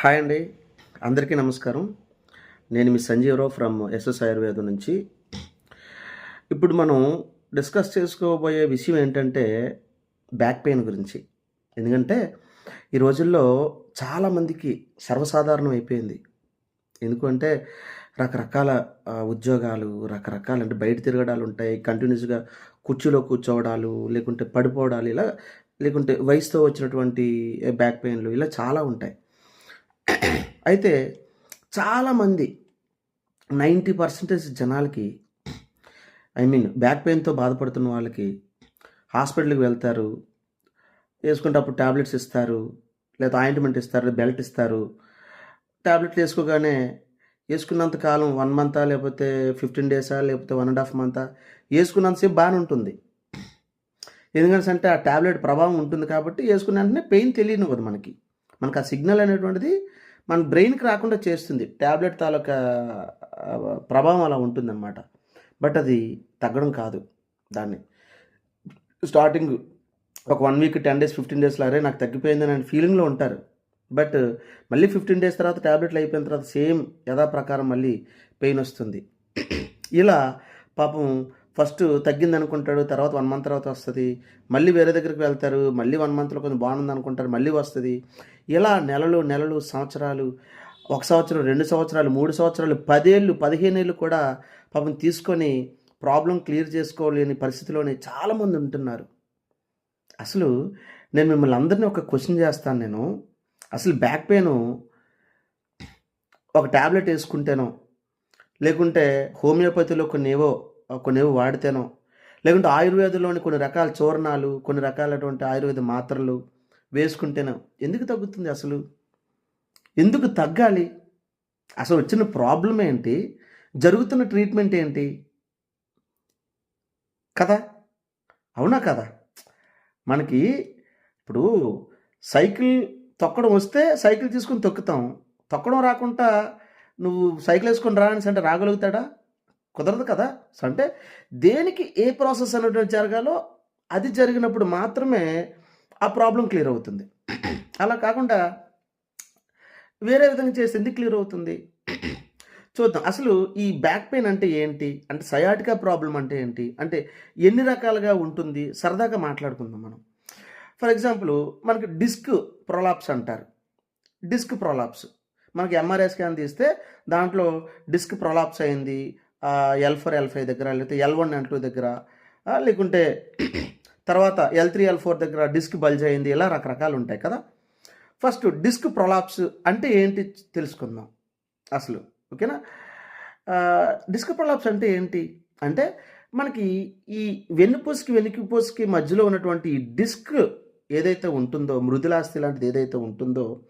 Hi అండి. అందరికీ నమస్కారం. నేను మీ సంజీవరావు ఫ్రమ్ ఎస్ఎస్ ఆయుర్వేదం నుంచి. ఇప్పుడు మనం డిస్కస్ చేసుకోబోయే విషయం ఏంటంటే బ్యాక్ పెయిన్ గురించి. ఎందుకంటే ఈ రోజుల్లో చాలామందికి సర్వసాధారణం అయిపోయింది. ఎందుకంటే రకరకాల ఉద్యోగాలు రకరకాల అంటే బయట తిరగడాలు ఉంటాయి. కంటిన్యూస్గా కుర్చీలో కూర్చోవడాలు లేకుంటే పడిపోవడాలు ఇలా లేకుంటే వయసుతో వచ్చినటువంటి బ్యాక్ పెయిన్లు ఇలా చాలా ఉంటాయి. అయితే చాలామంది నైంటీ పర్సెంటేజ్ జనాలకి ఐ మీన్ బ్యాక్ పెయిన్తో బాధపడుతున్న వాళ్ళకి హాస్పిటల్కి వెళ్తారు వేసుకుంటే అప్పుడు ట్యాబ్లెట్స్ ఇస్తారు లేదా ఆయింట్మెంట్ ఇస్తారు బెల్ట్ ఇస్తారు. ట్యాబ్లెట్లు వేసుకోగానే వేసుకున్నంత కాలం వన్ మంతా లేకపోతే ఫిఫ్టీన్ డేసా లేకపోతే వన్ అండ్ హాఫ్ మంతా వేసుకున్నంతసేపు బాగానే ఉంటుంది. ఎందుకంటే అంటే ఆ ట్యాబ్లెట్ ప్రభావం ఉంటుంది కాబట్టి వేసుకున్న వెంటనే పెయిన్ తెలియనివ్వదు మనకి. మనకు ఆ సిగ్నల్ అనేటువంటిది మన బ్రెయిన్కి రాకుండా చేస్తుంది. ట్యాబ్లెట్ తాలూకా ప్రభావం అలా ఉంటుందన్నమాట. బట్ అది తగ్గడం కాదు దాన్ని. స్టార్టింగ్ ఒక one week ten days fifteen డేస్లో అరే నాకు తగ్గిపోయింది అనే ఫీలింగ్లో ఉంటారు. బట్ మళ్ళీ ఫిఫ్టీన్ డేస్ తర్వాత ట్యాబ్లెట్లు అయిపోయిన తర్వాత సేమ్ యథాప్రకారం మళ్ళీ పెయిన్ వస్తుంది. ఇలా పాపం ఫస్ట్ తగ్గింది అనుకుంటాడు తర్వాత వన్ మంత్ తర్వాత వస్తుంది. మళ్ళీ వేరే దగ్గరికి వెళ్తారు మళ్ళీ వన్ మంత్లో కొంచెం బాగుంది అనుకుంటారు మళ్ళీ వస్తుంది. ఇలా నెలలు నెలలు సంవత్సరాలు ఒక సంవత్సరం రెండు సంవత్సరాలు మూడు సంవత్సరాలు పదేళ్ళు పదిహేను ఏళ్ళు కూడా పాపం తీసుకొని ప్రాబ్లం క్లియర్ చేసుకోలేని పరిస్థితిలోనే చాలామంది ఉంటున్నారు. అసలు నేను మిమ్మల్ని అందరినీ ఒక క్వశ్చన్ చేస్తాను నేను. అసలు బ్యాక్ పెయిన్ ఒక ట్యాబ్లెట్ వేసుకుంటేనో లేకుంటే హోమియోపతిలో కొన్ని ఏవో కొన్ని వాడితేనో. లేకుంటే ఆయుర్వేదంలోని కొన్ని రకాల చూర్ణాలు కొన్ని రకాలటువంటి ఆయుర్వేద మాత్రలు వేసుకుంటేనో ఎందుకు తగ్గుతుంది అసలు? ఎందుకు తగ్గాలి? అసలు వచ్చిన ప్రాబ్లం ఏంటి? జరుగుతున్న ట్రీట్మెంట్ ఏంటి? కదా? అవునా కదా? మనకి ఇప్పుడు సైకిల్ తొక్కడం వస్తే సైకిల్ తీసుకుని తొక్కుతాం. తొక్కడం రాకుండా నువ్వు సైకిల్ వేసుకొని రా అంటే రాగలుగుతాడా? కుదరదు కదా? సో అంటే దేనికి ఏ ప్రాసెస్ అనేటువంటి జరగాలో అది జరిగినప్పుడు మాత్రమే ఆ ప్రాబ్లం క్లియర్ అవుతుంది. అలా కాకుండా వేరే విధంగా చేసింది క్లియర్ అవుతుంది? చూద్దాం. అసలు ఈ బ్యాక్ పెయిన్ అంటే ఏంటి? అంటే సయాటికా ప్రాబ్లం అంటే ఏంటి? అంటే ఎన్ని రకాలుగా ఉంటుంది? సరదాగా మాట్లాడుకుందాం మనం. ఫర్ ఎగ్జాంపుల్ మనకి డిస్క్ ప్రొలాప్స్ అంటారు. Disc prolapse. మనకి ఎంఆర్ఐ స్కాన్ తీస్తే దాంట్లో డిస్క్ ప్రొలాప్స్ అయింది. ఎల్ ఫోర్ ఎల్ ఫైవ్ దగ్గర లేకపోతే ఎల్ వన్ ఎల్ టూ దగ్గర లేకుంటే తర్వాత ఎల్ త్రీ ఎల్ ఫోర్ దగ్గర డిస్క్ బల్జ్ అయింది ఇలా రకరకాలు ఉంటాయి కదా. ఫస్ట్ డిస్క్ ప్రొలాప్స్ అంటే ఏంటి తెలుసుకుందాం అసలు ఓకేనా? డిస్క్ ప్రొలాప్స్ అంటే ఏంటి? అంటే మనకి ఈ వెన్నుపూసకి వెనుకపూసకి మధ్యలో ఉన్నటువంటి డిస్క్ ఏదైతే ఉంటుందో మృదులాస్థి లాంటిది ఏదైతే ఉంటుందో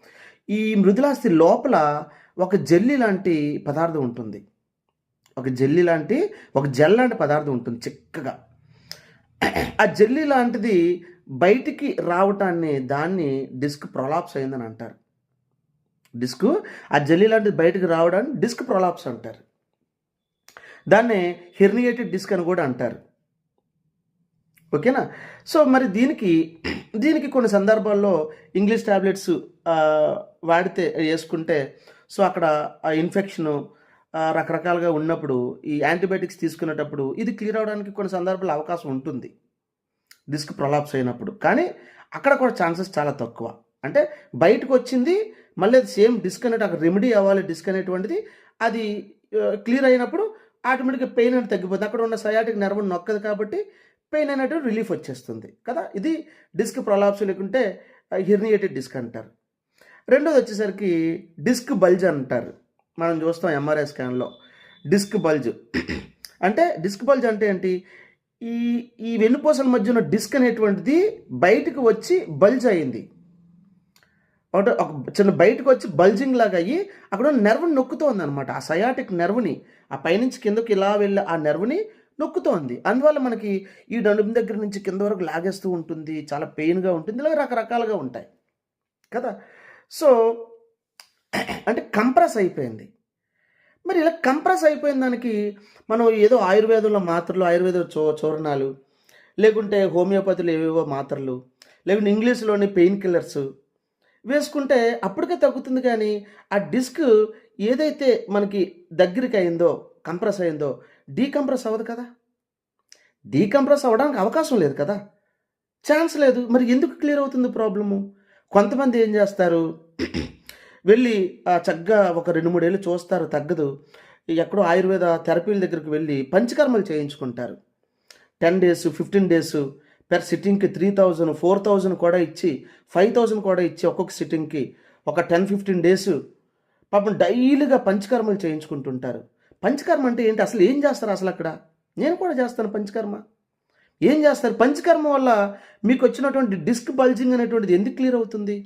ఈ మృదులాస్థి లోపల ఒక జెల్లీ లాంటి పదార్థం ఉంటుంది. ఒక జెల్లీ లాంటి ఒక జెల్ లాంటి పదార్థం ఉంటుంది చిక్కగా. ఆ జెల్లీ లాంటిది బయటికి రావటాన్ని దాన్ని డిస్క్ ప్రొలాప్స్ అయిందని అంటారు. డిస్క్ ఆ జెల్లీ లాంటిది బయటికి రావడాన్ని డిస్క్ ప్రొలాప్స్ అంటారు. దాన్ని హెర్నియేటెడ్ డిస్క్ అని కూడా అంటారు. ఓకేనా? సో మరి దీనికి దీనికి కొన్ని సందర్భాల్లో ఇంగ్లీష్ ట్యాబ్లెట్స్ వాడితే వేసుకుంటే సో అక్కడ ఆ ఇన్ఫెక్షను రకరకాలుగా ఉన్నప్పుడు ఈ యాంటీబయాటిక్స్ తీసుకునేటప్పుడు ఇది క్లియర్ అవడానికి కొన్ని సందర్భాలు అవకాశం ఉంటుంది. డిస్క్ ప్రొలాప్స్ అయినప్పుడు. కానీ అక్కడ కూడా ఛాన్సెస్ చాలా తక్కువ. అంటే బయటకు వచ్చింది మళ్ళీ అది సేమ్ డిస్క్ అనేది అక్కడ రెమెడీ అవ్వాలి డిస్క్ అనేటువంటిది అది క్లియర్ అయినప్పుడు ఆటోమేటిక్గా పెయిన్ అనేది తగ్గిపోతుంది అక్కడ ఉన్న సయాటిక్ నర్వ్ నొక్కదు కాబట్టి పెయిన్ అనేటువంటి రిలీఫ్ వచ్చేస్తుంది. కదా? ఇది డిస్క్ ప్రొలాప్స్ లేకుంటే హిర్నియేటెడ్ డిస్క్ అంటారు. రెండోది వచ్చేసరికి డిస్క్ బల్జ్ అంటారు. మనం చూస్తాం ఎంఆర్ఐ స్కాన్లో డిస్క్ బల్జ్. అంటే డిస్క్ బల్జ్ అంటే ఏంటి? ఈ ఈ వెన్నుపూసల మధ్య ఉన్న డిస్క్ అనేటువంటిది బయటకు వచ్చి బల్జ్ అయింది. ఒకటి ఒక చిన్న బయటకు వచ్చి బల్జింగ్ లాగా అయ్యి అక్కడ నెర్వ్ని నొక్కుతోంది అనమాట ఆ సయాటిక్ నెర్వ్ని ఆ పైనుంచి కిందకి ఇలా వెళ్ళి ఆ నెర్వ్ని నొక్కుతోంది. అందువల్ల మనకి ఈ నడుము దగ్గర నుంచి కింద వరకు లాగేస్తూ ఉంటుంది. చాలా పెయిన్గా ఉంటుంది. ఇలా రకరకాలుగా ఉంటాయి. కదా? సో అంటే కంప్రెస్ అయిపోయింది. మరి ఇలా కంప్రెస్ అయిపోయిన దానికి మనం ఏదో ఆయుర్వేదంలో మాత్రలు ఆయుర్వేద చూ చూర్ణాలు లేకుంటే హోమియోపతిలో ఏవేవో మాత్రలు లేకుంటే ఇంగ్లీష్లోని పెయిన్ కిల్లర్స్ వేసుకుంటే అప్పటికే తగ్గుతుంది కానీ ఆ డిస్క్ ఏదైతే మనకి దగ్గరికి అయిందో కంప్రెస్ అయిందో డీకంప్రెస్ అవ్వదు కదా? డీకంప్రెస్ అవ్వడానికి అవకాశం లేదు కదా? ఛాన్స్ లేదు. మరి ఎందుకు క్లియర్ అవుతుంది ప్రాబ్లము? కొంతమంది ఏం చేస్తారు? వెళ్ళి ఆ చక్కగా ఒక రెండు మూడేళ్ళు చూస్తారు తగ్గదు. ఎక్కడో ఆయుర్వేద థెరపీల దగ్గరికి వెళ్ళి పంచకర్మలు చేయించుకుంటారు. Ten days fifteen days per సిట్టింగ్కి three thousand four thousand కూడా ఇచ్చి ఫైవ్ థౌజండ్ కూడా ఇచ్చి ఒక్కొక్క సిట్టింగ్కి ఒక టెన్ ఫిఫ్టీన్ డేస్ పాపం డైలీగా పంచకర్మలు చేయించుకుంటుంటారు. పంచకర్మ అంటే ఏంటి? అసలు ఏం చేస్తారు అసలు అక్కడ? నేను కూడా చేస్తాను పంచకర్మ. ఏం చేస్తారు? పంచకర్మ వల్ల మీకు వచ్చినటువంటి డిస్క్ బల్జింగ్ అనేటువంటిది ఎందుకు క్లియర్ అవుతుంది?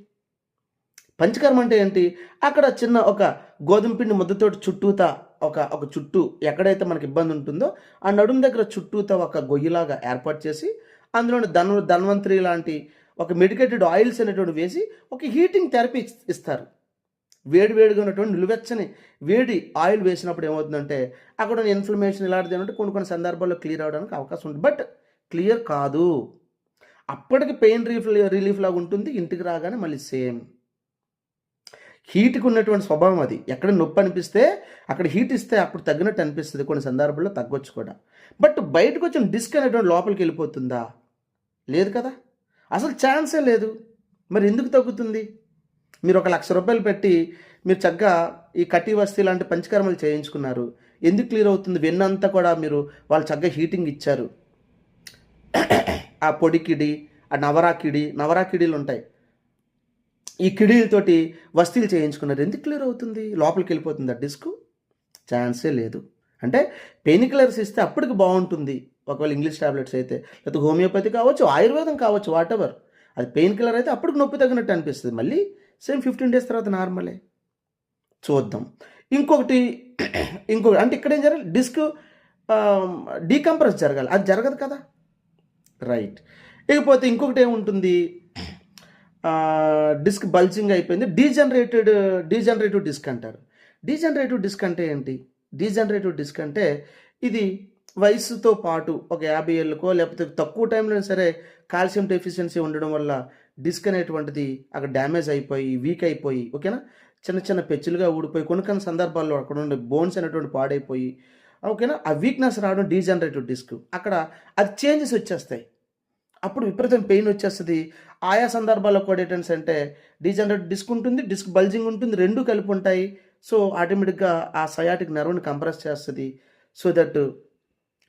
పంచకర్మ అంటే ఏంటి? అక్కడ చిన్న ఒక గోధుమ పిండి ముద్దతోటి చుట్టూతా ఒక ఒక చుట్టూ ఎక్కడైతే మనకి ఇబ్బంది ఉంటుందో ఆ నడుము దగ్గర చుట్టూతా ఒక గొయ్యిలాగా ఏర్పాటు చేసి అందులోని ధన ధన్వంతరి లాంటి ఒక మెడికేటెడ్ ఆయిల్స్ అనేటువంటి వేసి ఒక హీటింగ్ థెరపీ ఇస్తారు. వేడి వేడిగా ఉన్నటువంటి నిలువెచ్చని వేడి ఆయిల్ వేసినప్పుడు ఏమవుతుందంటే అక్కడ ఉన్న ఇన్ఫ్లమేషన్ ఇలాంటిది ఏమంటే కొన్ని కొన్ని సందర్భాల్లో క్లియర్ అవడానికి అవకాశం ఉంది బట్ క్లియర్ కాదు. అప్పటికి పెయిన్ రిలీఫ్ రిలీఫ్ లాగా ఉంటుంది ఇంటికి రాగానే మళ్ళీ సేమ్. హీట్కి ఉన్నటువంటి స్వభావం అది. ఎక్కడ నొప్పి అనిపిస్తే అక్కడ హీట్ ఇస్తే అప్పుడు తగ్గినట్టు అనిపిస్తుంది. కొన్ని సందర్భాల్లో తగ్గొచ్చు కూడా. బట్ బయటకు వచ్చిన డిస్క్ అనేటువంటి లోపలికి వెళ్ళిపోతుందా? లేదు కదా? అసలు ఛాన్సే లేదు. మరి ఎందుకు తగ్గుతుంది? మీరు ఒక లక్ష రూపాయలు పెట్టి మీరు చక్కగా ఈ కట్టి వస్తీ లాంటి పంచకర్మలు చేయించుకున్నారు. ఎందుకు క్లియర్ అవుతుంది? వెన్నంతా కూడా మీరు వాళ్ళు చక్కగా హీటింగ్ ఇచ్చారు. ఆ పొడి కిడి ఆ నవరా కిడి నవరా ఉంటాయి ఈ కిడీలతోటి వస్తీలు చేయించుకున్నారు ఎందుకు క్లియర్ అవుతుంది? లోపలికి వెళ్ళిపోతుంది ఆ డిస్క్? ఛాన్సే లేదు. అంటే పెయిన్ కిల్లర్స్ ఇస్తే అప్పటికి బాగుంటుంది. ఒకవేళ ఇంగ్లీష్ టాబ్లెట్స్ అయితే లేకపోతే హోమియోపతి కావచ్చు ఆయుర్వేదం కావచ్చు వాట్ ఎవర్ అది పెయిన్ కిల్లర్ అయితే అప్పటికి నొప్పి తగినట్టు అనిపిస్తుంది. మళ్ళీ సేమ్ ఫిఫ్టీన్ డేస్ తర్వాత నార్మలే. చూద్దాం. ఇంకొకటి ఇంకొకటి అంటే ఇక్కడ ఏం జరగాలి? డిస్క్ డీకంప్రెస్ జరగాలి. అది జరగదు కదా? రైట్ ఇకపోతే ఇంకొకటి ఏముంటుంది? డిస్క్ బల్జింగ్ అయిపోయింది. డీజనరేటెడ్ డీజనరేటివ్ డిస్క్ అంటారు. డీజనరేటివ్ డిస్క్ అంటే ఏంటి? డీజనరేటివ్ డిస్క్ అంటే ఇది వయసుతో పాటు ఒక యాభై ఏళ్ళకో లేకపోతే తక్కువ టైంలో సరే కాల్షియం డెఫిషియన్సీ ఉండడం వల్ల డిస్క్ అనేటువంటిది అక్కడ డ్యామేజ్ అయిపోయి వీక్ అయిపోయి ఓకేనా? చిన్న చిన్న పెచ్చులుగా ఊడిపోయి కొన్ని కొన్ని సందర్భాల్లో అక్కడ ఉండే బోన్స్ అనేటువంటి పాడైపోయి ఓకేనా? ఆ వీక్నెస్ రావడం డీజనరేటివ్ డిస్క్. అక్కడ అది చేంజెస్ వచ్చేస్తాయి. అప్పుడు విపరీతం పెయిన్ వచ్చేస్తుంది. ఆయా సందర్భాల్లో కూడా ఏంటంటే అంటే డీజనరేట్ డిస్క్ ఉంటుంది డిస్క్ బల్జింగ్ ఉంటుంది రెండు కలిపి ఉంటాయి. సో ఆటోమేటిక్గా ఆ సయాటిక్ నర్వ్ని కంప్రెస్ చేస్తుంది. సో దట్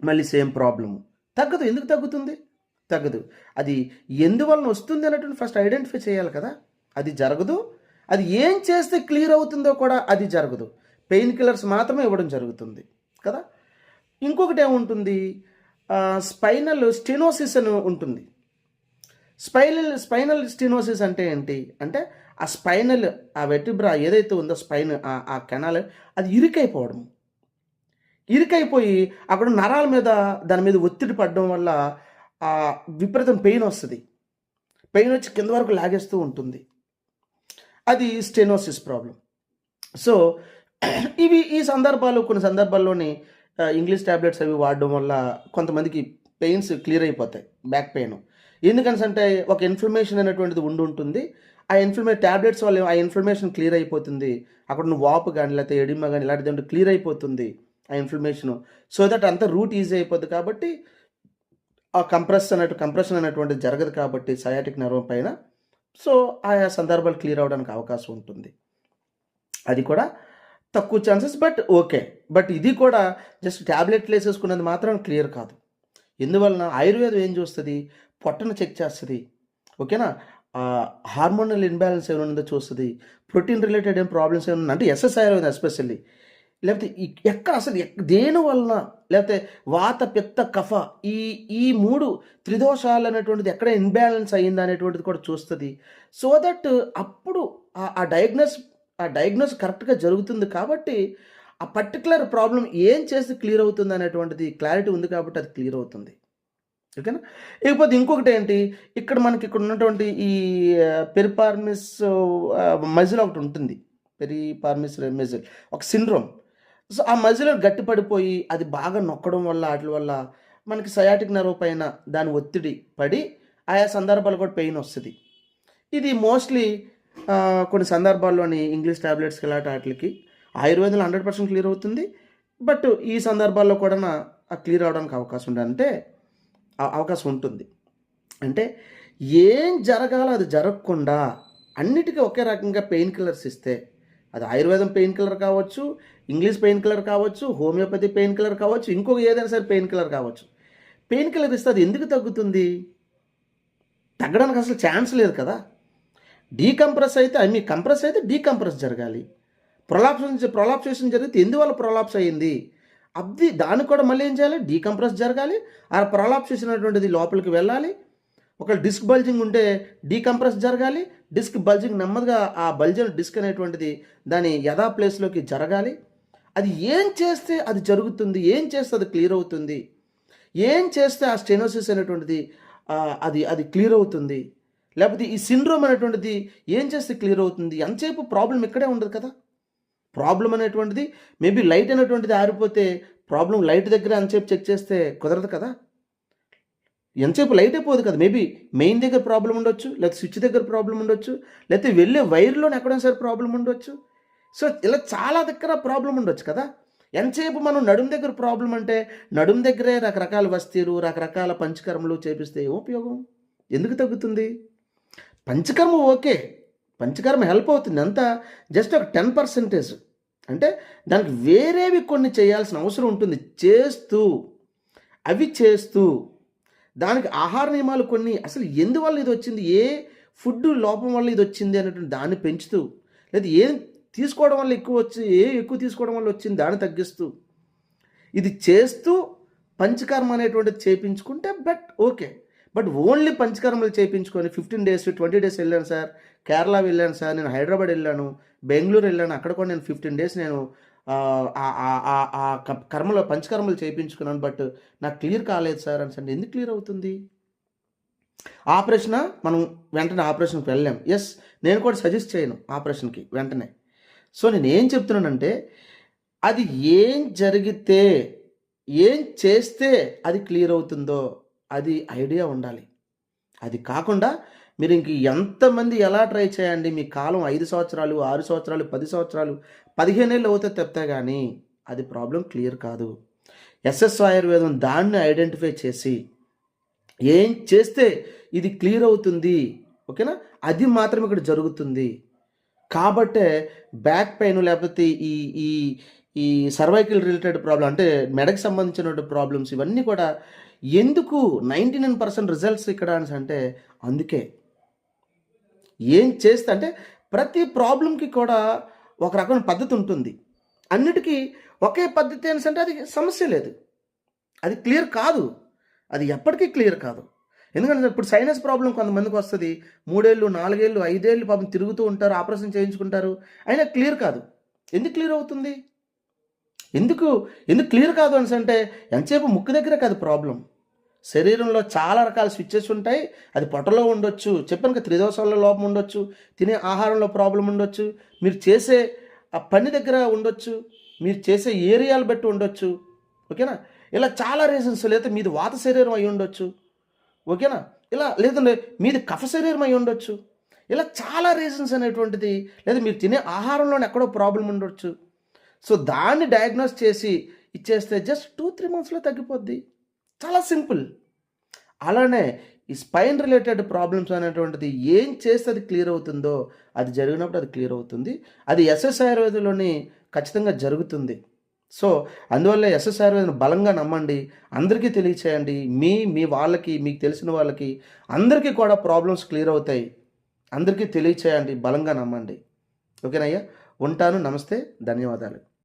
మళ్ళీ సేమ్ ప్రాబ్లము తగ్గదు. ఎందుకు తగ్గుతుంది? తగ్గదు. అది ఎందువలన వస్తుంది అన్నటువంటి ఫస్ట్ ఐడెంటిఫై చేయాలి కదా. అది జరగదు. అది ఏం చేస్తే క్లియర్ అవుతుందో కూడా అది జరగదు. పెయిన్ కిల్లర్స్ మాత్రమే ఇవ్వడం జరుగుతుంది కదా. ఇంకొకటి ఏముంటుంది? స్పైనల్ స్టినోసిస్ అని ఉంటుంది. స్పైనల్ స్పైనల్ స్టినోసిస్ అంటే ఏంటి? అంటే ఆ స్పైనల్ ఆ వెటిబ్రా ఏదైతే ఉందో స్పైన్ ఆ కెనాల్ అది ఇరుకైపోవడం. ఇరుకైపోయి అక్కడ నరాల మీద దాని మీద ఒత్తిడి పడడం వల్ల ఆ విపరీతం పెయిన్ వస్తుంది. పెయిన్ వచ్చి కింద వరకు లాగేస్తూ ఉంటుంది. అది స్టెనోసిస్ ప్రాబ్లం సో ఇవి ఈ సందర్భాలు కొన్ని సందర్భాల్లోని ఇంగ్లీష్ ట్యాబ్లెట్స్ అవి వాడడం వల్ల కొంతమందికి పెయిన్స్ క్లియర్ అయిపోతాయి బ్యాక్ పెయిన్. ఎందుకంటే ఒక ఇన్ఫ్లమేషన్ అనేటువంటిది ఉండి ఉంటుంది. ఆ ఇన్ఫ్లమే ట్యాబ్లెట్స్ వల్ల ఆ ఇన్ఫ్లమేషన్ క్లియర్ అయిపోతుంది. అక్కడ ఉన్న వాపు కానీ లేకపోతే ఎడిమ కానీ ఇలాంటిది క్లియర్ అయిపోతుంది ఆ ఇన్ఫ్లమేషన్. సో దట్ అంత రూట్ ఈజీ అయిపోతుంది కాబట్టి ఆ కంప్రెస్ అనేటు కంప్రెషన్ అనేటువంటిది జరగదు కాబట్టి సయాటిక్ నర్వం పైన. సో ఆయా సందర్భాలు క్లియర్ అవడానికి అవకాశం ఉంటుంది. అది కూడా తక్కువ ఛాన్సెస్ బట్ ఓకే. బట్ ఇది కూడా జస్ట్ ట్యాబ్లెట్లు వేసేసుకున్నది మాత్రం క్లియర్ కాదు. ఎందువలన ఆయుర్వేదం ఏం చూస్తుంది? పొట్టను చెక్ చేస్తుంది. ఓకేనా? హార్మోనల్ ఇన్బ్యాలెన్స్ ఏమైనా ఉందో చూస్తుంది? ప్రోటీన్ రిలేటెడ్ ఏం ప్రాబ్లమ్స్ ఏమైనా అంటే ఎస్ఎస్ ఆయుర్వేదం ఎస్పెషల్లీ. లేకపోతే ఎక్కడ అసలు దేని వలన? లేకపోతే వాత పిత్త కఫ ఈ ఈ మూడు త్రిదోషాలు అనేటువంటిది ఎక్కడ ఇన్బ్యాలెన్స్ అయ్యింది అనేటువంటిది కూడా చూస్తుంది. సో దట్ అప్పుడు ఆ డయాగ్నోస్ ఆ డయాగ్నోస్ కరెక్ట్గా జరుగుతుంది కాబట్టి ఆ పర్టికులర్ ప్రాబ్లం ఏం చేస్తే క్లియర్ అవుతుంది అనేటువంటిది క్లారిటీ ఉంది కాబట్టి అది క్లియర్ అవుతుంది. ఓకేనా? ఇకపోతే ఇంకొకటి ఏంటి? ఇక్కడ మనకి ఇక్కడ ఉన్నటువంటి ఈ పెరిపార్మిస్ మజిల్ ఒకటి ఉంటుంది. పెరిపార్మిస్ మెజిల్ ఒక సిండ్రోమ్ సో ఆ మజిల్ గట్టిపడిపోయి అది బాగా నొక్కడం వల్ల వాటి వల్ల మనకి సయాటిక్ నర్వ్ పైన దాని ఒత్తిడి పడి ఆయా సందర్భాలు కూడా పెయిన్ వస్తుంది. ఇది మోస్ట్లీ కొన్ని సందర్భాల్లోని ఇంగ్లీష్ ట్యాబ్లెట్స్కి ఇలాంటి వాటికి ఆయుర్వేదంలో హండ్రెడ్ పర్సెంట్ క్లియర్ అవుతుంది. బట్ ఈ సందర్భాల్లో కూడా ఆ క్లియర్ అవడానికి అవకాశం ఉంది అంటే అవకాశం ఉంటుంది. అంటే ఏం జరగాలో అది జరగకుండా అన్నిటికీ ఒకే రకంగా పెయిన్ కిల్లర్స్ ఇస్తే అది ఆయుర్వేదం పెయిన్ కిల్లర్ కావచ్చు ఇంగ్లీష్ పెయిన్ కిల్లర్ కావచ్చు హోమియోపతి పెయిన్ కిల్లర్ కావచ్చు ఇంకొక ఏదైనా సరే పెయిన్ కిల్లర్ కావచ్చు. పెయిన్ కిల్లర్ ఇస్తే అది ఎందుకు తగ్గుతుంది? తగ్గడానికి అసలు ఛాన్స్ లేదు కదా. డీకంప్రెస్ అయితే ఐ మీన్ కంప్రెస్ అయితే డీకంప్రెస్ జరగాలి. ప్రొలాప్షన్ ప్రొలాప్సేషన్ జరిగితే ఎందువల్ల ప్రొలాప్స్ అయ్యింది? అది దానికి కూడా మళ్ళీ ఏం చేయాలి? డీకంప్రెస్ జరగాలి. ఆ ప్రొలాప్సేషన్ అనేటువంటిది లోపలికి వెళ్ళాలి. ఒక డిస్క్ బల్జింగ్ ఉంటే డీకంప్రెస్ జరగాలి. డిస్క్ బల్జింగ్ నెమ్మదిగా ఆ బల్జింగ్ డిస్క్ అనేటువంటిది దాని యథా ప్లేస్లోకి జరగాలి. అది ఏం చేస్తే అది జరుగుతుంది? ఏం చేస్తే అది క్లియర్ అవుతుంది? ఏం చేస్తే ఆ స్టెనోసిస్ అనేటువంటిది అది అది క్లియర్ అవుతుంది? లేకపోతే ఈ సిండ్రోమ్ అనేటువంటిది ఏం చేస్తే క్లియర్ అవుతుంది? ఎంతసేపు ప్రాబ్లం ఇక్కడే ఉండదు కదా. ప్రాబ్లం అనేటువంటిది మేబీ లైట్ అనేటువంటిది ఆరిపోతే ప్రాబ్లం లైట్ దగ్గర ఎంతసేపు చెక్ చేస్తే కుదరదు కదా. ఎంతసేపు లైట్ అయిపోదు కదా. మేబీ మెయిన్ దగ్గర ప్రాబ్లం ఉండొచ్చు లేకపోతే స్విచ్ దగ్గర ప్రాబ్లం ఉండొచ్చు లేకపోతే వెళ్ళే వైర్లోనే ఎక్కడైనా సరే ప్రాబ్లం ఉండొచ్చు. సో ఇలా చాలా దగ్గర ప్రాబ్లం ఉండొచ్చు కదా. ఎంతసేపు మనం నడుం దగ్గర ప్రాబ్లం అంటే నడుం దగ్గరే రకరకాల వస్తీలు రకరకాల పంచకర్మలు చేపిస్తే ఏం ఉపయోగం? ఎందుకు తగ్గుతుంది? పంచకర్మ ఓకే. పంచకర్మ హెల్ప్ అవుతుంది. అంతా జస్ట్ ఒక టెన్ పర్సెంటేజ్. అంటే దానికి వేరేవి కొన్ని చేయాల్సిన అవసరం ఉంటుంది. చేస్తూ అవి చేస్తూ. దానికి ఆహార నియమాలు కొన్ని. అసలు ఎందువల్ల ఇది వచ్చింది? ఏ ఫుడ్ లోపం వల్ల ఇది వచ్చింది అనేటువంటి దాన్ని పెంచుతూ లేదా ఏం తీసుకోవడం వల్ల ఎక్కువ వచ్చి ఏ ఎక్కువ తీసుకోవడం వల్ల వచ్చింది దాన్ని తగ్గిస్తూ. ఇది చేస్తూ పంచకర్మ అనేటువంటిది చేయించుకుంటే బట్ ఓకే. బట్ ఓన్లీ పంచకర్మలు చేయించుకొని ఫిఫ్టీన్ డేస్ ట్వంటీ డేస్ వెళ్ళాను సార్. కేరళ వెళ్ళాను సార్. నేను హైదరాబాద్ వెళ్ళాను. బెంగళూరు వెళ్ళాను. అక్కడ కూడా నేను ఫిఫ్టీన్ డేస్ నేను ఆ, కర్మలో పంచకర్మలు చేయించుకున్నాను. బట్ నాకు క్లియర్ కాలేదు సార్ అని అంటే ఎందుకు క్లియర్ అవుతుంది? ఆపరేషన్? మనం వెంటనే ఆపరేషన్కి వెళ్ళాం. ఎస్ నేను కూడా సజెస్ట్ చేయను ఆపరేషన్కి వెంటనే. సో నేను ఏం చెప్తున్నానంటే అది ఏం జరిగితే ఏం చేస్తే అది క్లియర్ అవుతుందో అది ఐడియా ఉండాలి. అది కాకుండా మీరు ఇంక ఎంతమంది ఎలా ట్రై చేయండి? మీ కాలం ఐదు సంవత్సరాలు ఆరు సంవత్సరాలు పది సంవత్సరాలు పదిహేనేళ్ళు అవుతే తప్పితే కానీ అది ప్రాబ్లం క్లియర్ కాదు. ఎస్ఎస్ ఆయుర్వేదం దాన్ని ఐడెంటిఫై చేసి ఏం చేస్తే ఇది క్లియర్ అవుతుంది ఓకేనా? అది మాత్రం ఇక్కడ జరుగుతుంది. కాబట్టే బ్యాక్ పెయిన్ లేకపోతే ఈ ఈ ఈ సర్వైకల్ రిలేటెడ్ ప్రాబ్లం అంటే మెడకు సంబంధించిన ప్రాబ్లమ్స్ ఇవన్నీ కూడా ఎందుకు నైంటీ నైన్ పర్సెంట్ రిజల్ట్స్ ఇక్కడ అంటే అందుకే. ఏం చేస్తే అంటే ప్రతి ప్రాబ్లంకి కూడా ఒక రకమైన పద్ధతి ఉంటుంది. అన్నిటికీ ఒకే పద్ధతి అంటే అది సమస్య లేదు. అది క్లియర్ కాదు. అది ఎప్పటికీ క్లియర్ కాదు. ఎందుకంటే ఇప్పుడు సైనస్ ప్రాబ్లం కొంతమందికి వస్తుంది. మూడేళ్ళు నాలుగేళ్ళు ఐదేళ్ళు పాపం తిరుగుతూ ఉంటారు ఆపరేషన్ చేయించుకుంటారు. అయినా క్లియర్ కాదు. ఎందుకు క్లియర్ అవుతుంది? ఎందుకు? ఎందుకు క్లియర్ కాదు అని అంటే ఎంతసేపు ముక్కు దగ్గర కాదు ప్రాబ్లం శరీరంలో చాలా రకాల స్విచ్చెస్ ఉంటాయి. అది పొట్టలో ఉండొచ్చు చెప్పాను కదా త్రిదోషాల్లో లోపం ఉండొచ్చు తినే ఆహారంలో ప్రాబ్లం ఉండొచ్చు మీరు చేసే ఆ పని దగ్గర ఉండొచ్చు మీరు చేసే ఏరియాలు బట్టి ఉండొచ్చు ఓకేనా ఇలా చాలా రీజన్స్ లేదా మీది వాత శరీరం అయి ఉండొచ్చు ఓకేనా ఇలా లేదంటే మీది కఫ శరీరం అయి ఉండొచ్చు ఇలా చాలా రీజన్స్ అనేటువంటిది లేదా మీరు తినే ఆహారంలోనే ఎక్కడో ప్రాబ్లం ఉండొచ్చు. సో దాన్ని డయాగ్నోస్ చేసి ఇచ్చేస్తే జస్ట్ టూ త్రీ మంత్స్లో తగ్గిపోద్ది. చాలా సింపుల్. అలానే ఈ స్పైన్ రిలేటెడ్ ప్రాబ్లమ్స్ అనేటువంటిది ఏం చేస్తే అది క్లియర్ అవుతుందో అది జరిగినప్పుడు అది క్లియర్ అవుతుంది. అది ఎస్ఎస్ ఆయుర్వేదంలోని ఖచ్చితంగా జరుగుతుంది. సో అందువల్ల ఎస్ఎస్ ఆయుర్వేదం బలంగా నమ్మండి అందరికీ తెలియచేయండి. మీ మీ వాళ్ళకి మీకు తెలిసిన వాళ్ళకి అందరికీ కూడా ప్రాబ్లమ్స్ క్లియర్ అవుతాయి. అందరికీ తెలియచేయండి బలంగా నమ్మండి. ఓకేనయ్యా? ఉంటాను. నమస్తే. ధన్యవాదాలు.